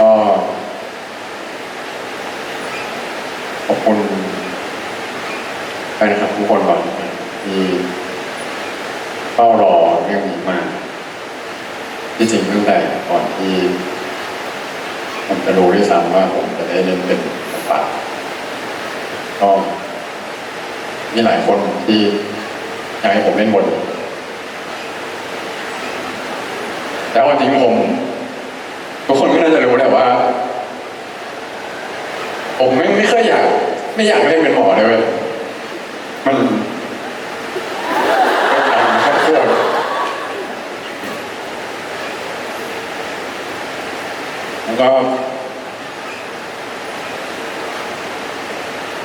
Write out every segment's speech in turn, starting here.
ก็ขอบคุณไปนะครับทุกคนก่อนที่เฝ้ารอเรื่องนี้มาที่จริงตั้งแต่ก่อนที่ผมจะรู้ด้วยซ้ำว่าผมจะได้เล่นเป็นบทบาทก็มีหลายคนที่อยากให้ผมเล่นบทแต่ว่าจริงผมาจะรู้แหละว่า ผมไม่ไม่เคยอยาก ไม่อยากเล่นเป็นหมอเลยเว้ยมันก็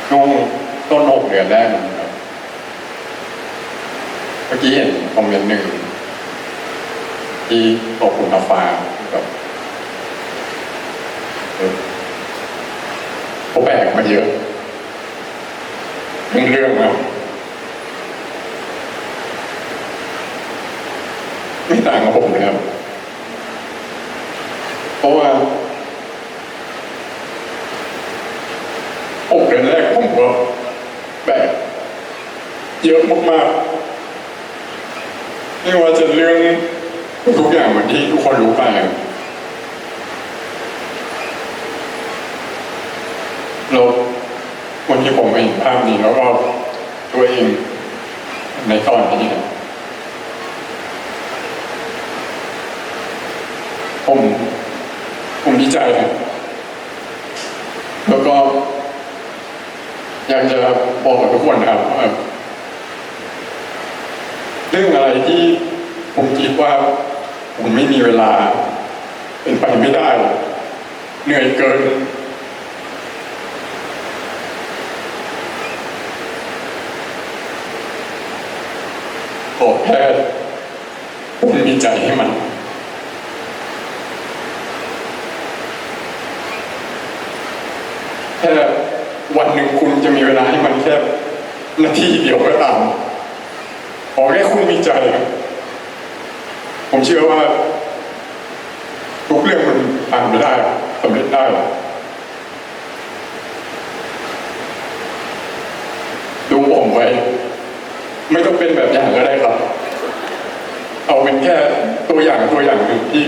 ช่วงต้นหกเดือนแรกนะครับเมื่อกี้เห็นคอมเมนต์หนึ่งที่ขอบคุณอาฟ้าแบบ เขาแบกมาเยอะเป็นเรื่องแล้วไม่ต่างกับผมเลยครับ เพราะว่าหกเดือนแรกผมก็แบกเยอะมากๆไม่ว่าจะเรื่องทุกอย่างเหมือนที่ทุกคนรู้ไปอะ แล้ววันที่ผมเห็นภาพนี้แล้วก็ตัวเองในตอนนี้นี่ยผมผมดีใจนะแล้วก็อยากจะบอกกับทุกคนนะครับว่าเรื่องอะไรที่ผมคิดว่าผมไม่มีเวลา เป็นไปไม่ได้ เหนื่อยเกิน ขอแค่ผมมีใจให้มัน แค่วันหนึ่งคุณจะมีเวลาให้มันแค่นาทีเดียวก็ตามขอแค่คุณมีใจครับผมเชื่อว่า ทุกเรื่องมันผ่านไปได้สำเร็จได้ผมไว้ ไม่ต้องเป็นแบบอย่างก็ได้ครับ เอาเป็นแค่ตัวอย่างตัวอย่างหนึ่งที่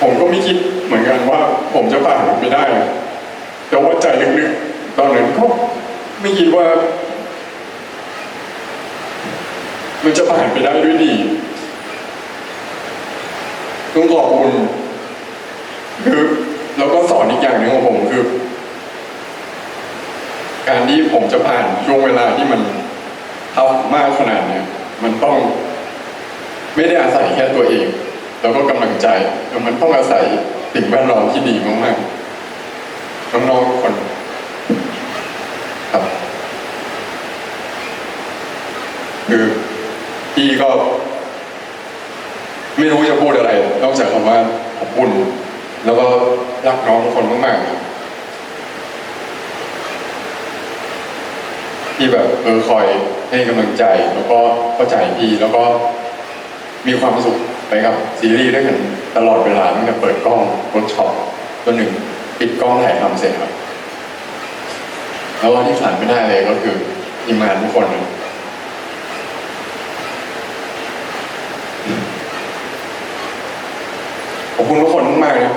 ผมก็ไม่คิดเหมือนกันว่า ผมจะผ่านมันไปได้ แต่ว่าใจลึกๆตอนนั้นก็ไม่คิดว่า มันจะผ่านไปได้ด้วยดีต้องขอบคุณคือแล้วก็สอนอีกอย่างหนึ่งของผมคือ การที่ผมจะผ่านช่วงเวลาที่มัน ทับมากขนาดเนี้ยมันต้องไม่ได้อาศัยแค่ตัวเอง แล้วก็กำลังใจแต่มันต้องอาศัยสิ่งแวดล้อมที่ดีมากๆน้องๆคนครับคือพี่ก็ ไม่รู้จะพูดอะไร นอกจากคำว่าขอบคุณแล้วก็รักน้องคนมากๆครับที่แบบเออคอย ให้กำลังใจ แล้วก็เข้าใจพี่แล้วก็มีความสุขไปกับซีรีส์ด้วยกันตลอดเวลาตั้งแต่เปิดกล้องร์กช็อปจนหนึ่งปิดกล้องถ่ายทำเสร็จครับแล้ววันที่ขาดไม่ได้เลยก็คือทีมงานทุกคนเขอบคุณทุกคนมากๆนะ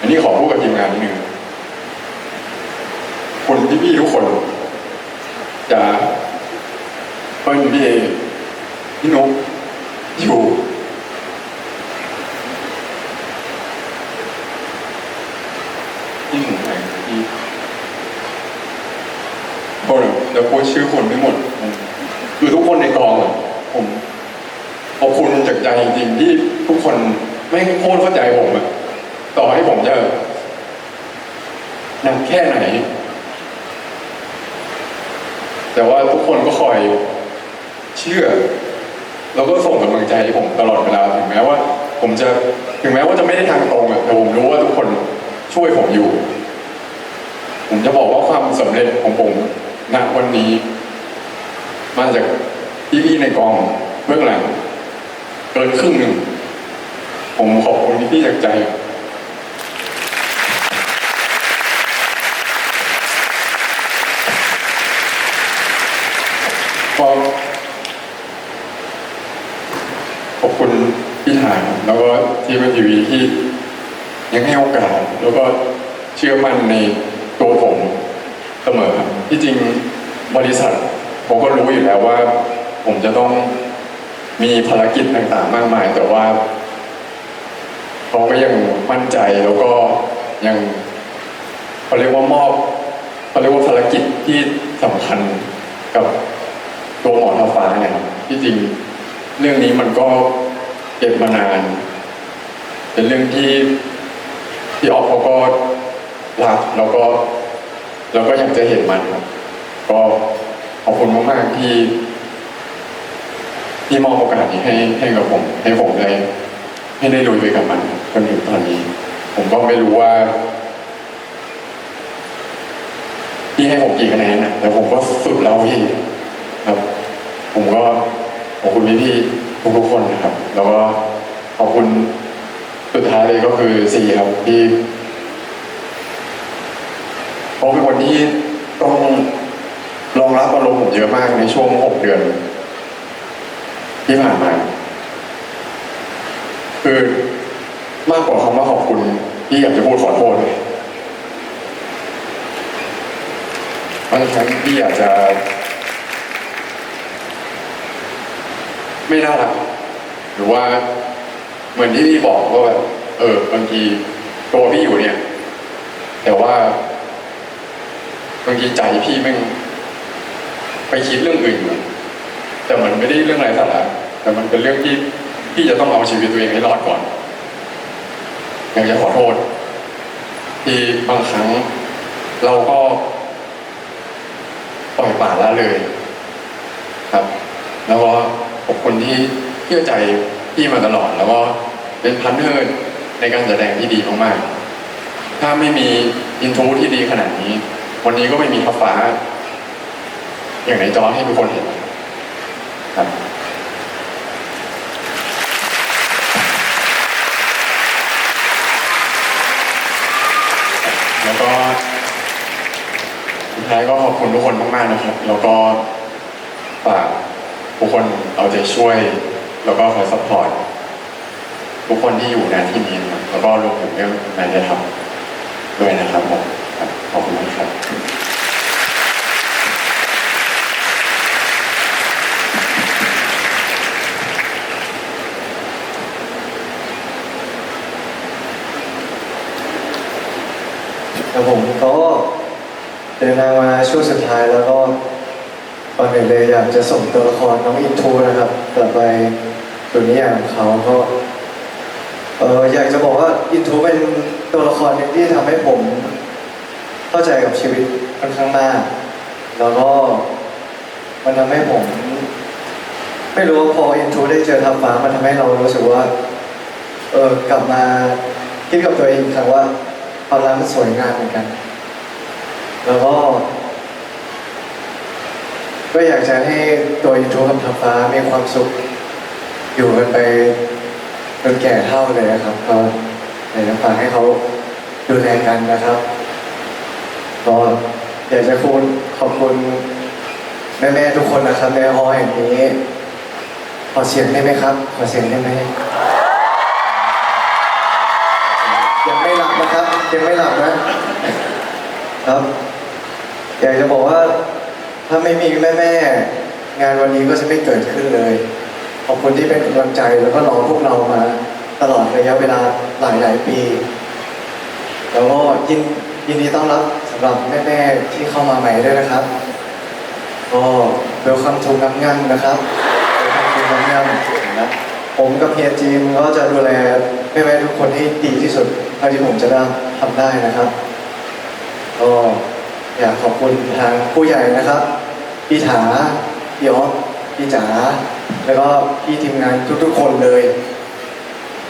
อันนี้ขอพูดกับทีมงานนิดนึงคุณพี่ๆทุกคน จะ เปิ้ลพี่เอพี่นุ๊กอยู่พี่หมูแหงพี่โอ้เดี๋ยวพูดชื่อคนไม่หมดผมคือทุกคนในกองอะผมขอบคุณจากใจจริงๆที่ทุกคนไม่งโคตรเข้าใจผมอะต่อให้ผมจะหนักแค่ไหน แต่ว่าทุกคนก็คอยเชื่อ แล้วก็ส่งกำลังใจให้ผมตลอดเวลาถึงแม้ว่า ผมจะถึงแม้ว่าจะไม่ได้ทางตรงอะแต่ผมรู้ว่าทุกคนช่วยผมอยู่ ผมจะบอกว่าความสำเร็จของผมณวันนี้ มาจากพี่ๆในกองเบื้องหลังเกินครึ่งหนึ่งผมขอบคุณพี่ๆจากใจก็ขอบคุณพี่ถาง แล้วก็ที่มทีวีที่ยังให้โอกาส แล้วก็เชื่อมั่นในตัวผมเสมอครับที่จริงบริษัทผมก็รู้อยู่แล้วว่า ผมจะต้องมีภารกิจต่างๆ มากมาย แต่ว่าเขาก็ยังมั่นใจแล้วก็ยังเขาเรียกว่ามอบเขาเรียกว่าภารกิจที่สำคัญกับตัวหมอทาฟ้าเนี่ยครับที่จริงเรื่องนี้มันก็ เก็บมานาน เป็นเรื่องที่ที่ออฟเขาก็รักแล้วก็แล้วก็อยากจะเห็นมันครับก็ขอบคุณมากๆที่ ที่มอบโอกาสนี้ให้ให้กับผม ให้ผมได้ให้ได้ลุยไปกับมันจนถึงตอนนี้ ผมก็ไม่รู้ว่าพี่ให้ผมกี่คะแนนนะแต่ผมก็สุดแล้วพี่ครับ ผมก็ขอบคุณพี่พี่ๆทุกๆคนนะครับ แล้วก็ขอบคุณสุดท้ายเลยก็คือซีครับที่เขาเป็นคนที่ต้องรองรับอารมณ์ผมเยอะมากในช่วงหกเดือน ที่ผ่านมาคือมากกว่าคำว่าขอบคุณ ที่อยากจะพูดขอโทษบางครั้งที่อยากจะ ไม่น่ารัก หรือว่าเหมือนที่พี่บอกว่าแบบเออบางทีตัวพี่อยู่เนี่ย แต่ว่าบางทีใจพี่แม่ไปคิดเรื่องอื่นอยู่แต่มันไม่ได้เรื่องอะไรสาระแต่มันเป็นเรื่องที่พี่จะต้องเอาชีวิตตัวเองให้รอดก่อนอยากจะขอโทษ ที่บางครั้งเราก็ปล่อยปละละเลย ครับ แล้วก็ขอบคุณที่ เชื่อใจพี่มาตลอด แล้วก็เป็นพันเนอร์ในการแสดงที่ดีมากๆ ถ้าไม่มีอินทรที่ดีขนาดนี้ วันนี้ก็ไม่มีทับฟ้า อย่างในจอให้ทุกคนเห็นครับแล้วก็สุดท้ายก็ขอบคุณทุกคนมากๆนะครับ แล้วก็ฝากทุกคนเอาใจช่วย แล้วก็คอยซัพพอร์ตทุกคนที่อยู่ในที่นี้นะครับแล้วก็รวมถึงเรื่องงานจะทำด้วยนะครับผมครับขอบคุณมากครับแต่ผมก็เดินทางมาช่วงสุดท้ายแล้วก็ก่อนอื่นเลยอยากจะส่งตัวละครน้องอินทูนะครับกลับไป ตัวนิยายของเขาก็เอออยากจะบอกว่าอินทูเป็นตัวละครหนึ่งที่ทำให้ผม เข้าใจกับชีวิตค่อนข้างมากแล้วก็มันทำให้ผม ไม่รู้ว่าพออินทูได้เจอทับฟ้ามันทำให้เรารู้สึกว่า เออกลับมาคิดกับตัวเองครั้งว่าความรักมันสวยงามเหมือนกัน แล้วก็ ก็อยากจะให้ตัวอินทรกับทับฟ้ามีความสุข อยู่กันไปจนแก่เท่าเลยนะครับ ก็อยากจะฝากให้เขาดูแลกันนะครับก็อยากจะคุณขอบคุณแม่ๆทุกคนนะครับในฮอลล์แห่งนี้ขอเสียงได้ไหมครับ ขอเสียงได้ไหมยังไม่หลับนะครับยังไม่หลับนะครับ อยากจะบอกว่าถ้าไม่มีแม่ๆงานวันนี้ก็จะไม่เกิดขึ้นเลย ขอบคุณที่เป็นกำลังใจแล้วก็รอพวกเรามาตลอดระยะเวลาหลายหลายๆปี แล้วก็ยินยินดีต้อนรับสำหรับแม่ๆที่เข้ามาใหม่ด้วยนะครับ ก็เวลคัมทูน้ำงันนะครับเวลคัมทูน้ำงันนะผมกับเฮียจีมก็จะดูแลแม่ๆทุกคนให้ดีที่สุดเท่าที่ผมจะได้ทำได้นะครับ ก็อยากขอบคุณทางผู้ใหญ่นะครับพี่ถาพี่อ๊อฟพี่จ๋า แล้วก็พี่ทีมงานทุกๆคนเลย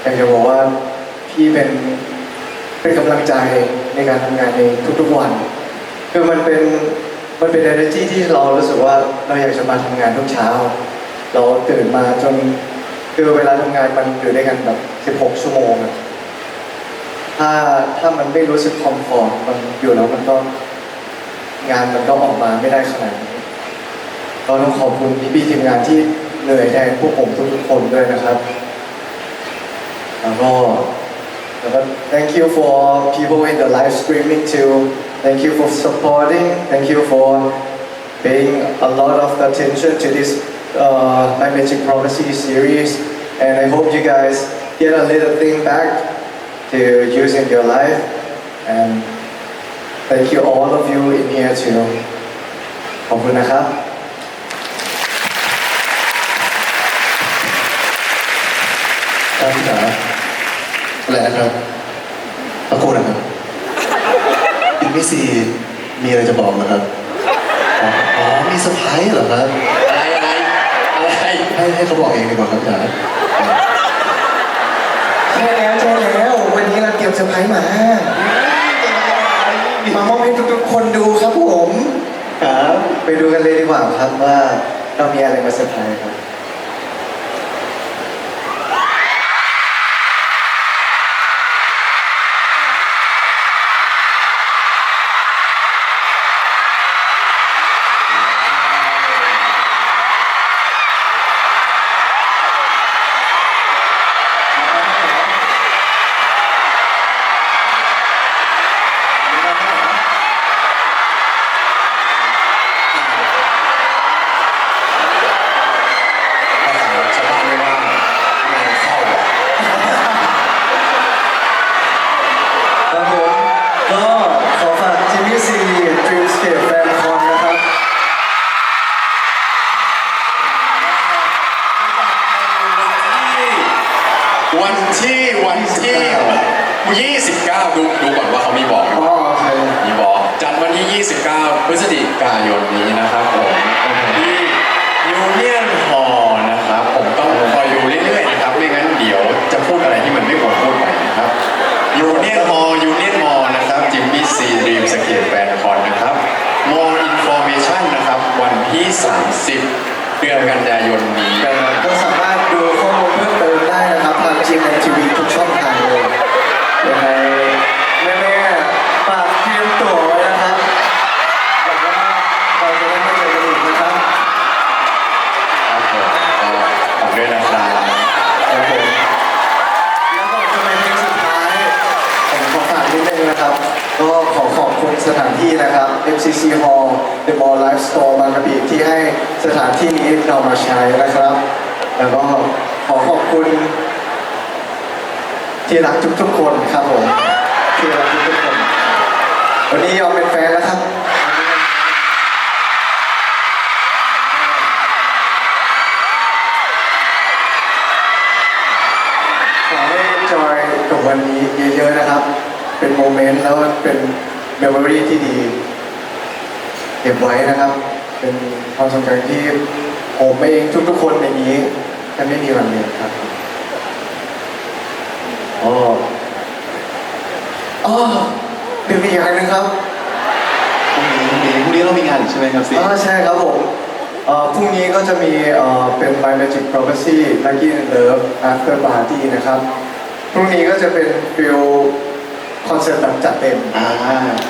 อยากจะบอกว่าพี่เป็นเป็นกำลังใจในการทำงานในทุกๆวัน คือมันเป็นมันเป็น energy ที่เรารู้สึกว่าเราอยากจะมาทำงานทุกเช้า เราตื่นมาจนคือเวลาทำงานมันอยู่ด้วยกันแบบ 16 ชั่วโมงอะถ้าถ้ามันไม่รู้สึกคอมฟอร์ตมันอยู่แล้วมันก็งานมันก็ออกมาไม่ได้ขนาดนี้ก็ต้องขอบคุณพี่ๆทีมงานที่ เหนื่อยแทนพวกผมทุกๆคนด้วยนะครับ แล้วก็แล้วก็ thank you for people in the live streaming too thank you for supporting thank you for paying a lot of attention to this uh, My Magic Prophecy series and I hope you guys get a little thing back to use in your life and thank you all of you in here too ขอบคุณนะครับ ครับพี่จ๋าอะไรนะครับตะโกนนะครับอีกไม่สี่มีอะไรจะบอกนะครับอ๋ออ๋อมีเซอร์ไพรส์เหรอครับอะไรอะไรอะไรให้ให้เขาบอกเองดีกว่าครับพี่จ๋าใช่แล้วใช่แล้ว วันนี้เราเตรียมเซอร์ไพรส์มามามอบให้ทุกๆคนดูครับผม ครับ ไปดูกันเลยดีกว่าครับว่าเรามีอะไรมาเซอร์ไพรส์ครับ 29 ดูดูก่อนว่าเขามีบอกไหมอ๋อโอเคมีบอกจัดวันที่ 29 พฤศจิกายนนี้นะครับผมที่ยูเนียนฮอลนะครับ ผมต้องคอยดูเรื่อยๆนะครับไม่งั้นเดี๋ยวจะพูดอะไรที่มันไม่ควรพูดไปนะครับยูเนียนฮอลยูเนียนมอลนะครับจิมมี่ซีดีมสเกตแฟนคอนนะครับ more information นะครับวันที่ 30 เดือนกันยายนนี้ก็สามารถ แล้วก็ขอขอบคุณที่รักทุกๆคนครับผมที่รักทุกๆคน วันนี้ยอมเป็นแฟนแล้วครับขอให้จอยกับวันนี้เยอะๆนะครับ เป็นโมเมนต์แล้วเป็นเมมโมรีที่ดี เก็บไว้นะครับ เป็นความทรงจำที่ ผมเองทุกๆคนในนี้จะไม่มีวันลืมครับอ๋ออ๋อเดี๋ยวมีอีกอันหนึงครับพรุ่งนี้พรุ่งนี้พรุ่งนี้เรามีงานอีกใช่ไหมครับซีอ๋อใช่ครับผมเอ่อพรุ่งนี้ก็จะมีเอ่อเป็น My Magic Prophecy Lucky in Love After Party นะครับพรุ่งนี้ก็จะเป็นฟิลคอนเสิร์ตแบบจัดเต็ม อ่า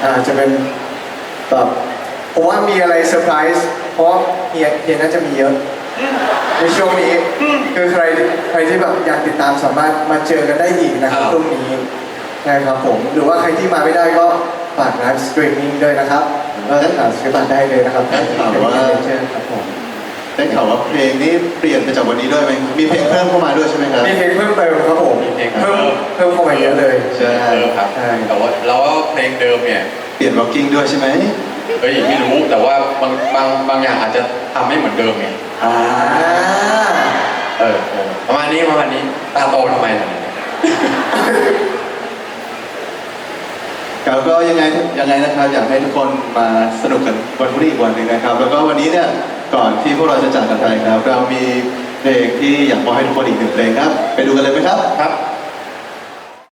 อ่าจะเป็นแบบผมว่ามีอะไรเซอร์ไพรส์ เพราะเฮียเฮียน่าจะมีเยอะในช่วงนี้คือใครใครที่แบบอยากติดตามสามารถมาเจอกันได้อีกนะครับครับ พรุ่งนี้นะครับผมหรือว่าใครที่มาไม่ได้ก็ฝากไลฟ์สตรีมมิ่งด้วยนะครับก็หาซื้อบัตรได้เลยนะครับเป็นเชิญครับผมได้ข่าวว่าเพลงนี้เปลี่ยนไปจากวันนี้ด้วยไหมมีเพลงเพิ่มเข้ามาด้วยใช่ไหมครับ มีเพลงเพิ่มเติมครับผมมีเพลงเพิ่เพิ่มม เพิ่มเข้ามาเยอะเลย ใช่ เออครับ ใช่ แต่ว่าเราก็เพลงเดิมเนี่ย เปลี่ยนร็อกกิ้งด้วยใช่ไหมเฮ้ยไม่รู้แต่ว่าบางบางบางอย่างอาจจะทำไม่เหมือนเดิมไงอ่าอ่าเออเออประมาณนี้ประมาณนี้ตาโตทำไมล่ะครับก็ยังไงยังไงนะครับอยากให้ทุกคนมาสนุกกันวันพรุ่งนี้อีกวันหนึ่งนะครับ แล้วก็วันนี้เนี่ยก่อนที่พวกเราจะจากกันไปครับ เรามีเพลงที่อยากมอบให้ทุกคนอีกหนึ่งเพลงครับ ไปดูกันเลยไหมครับครับ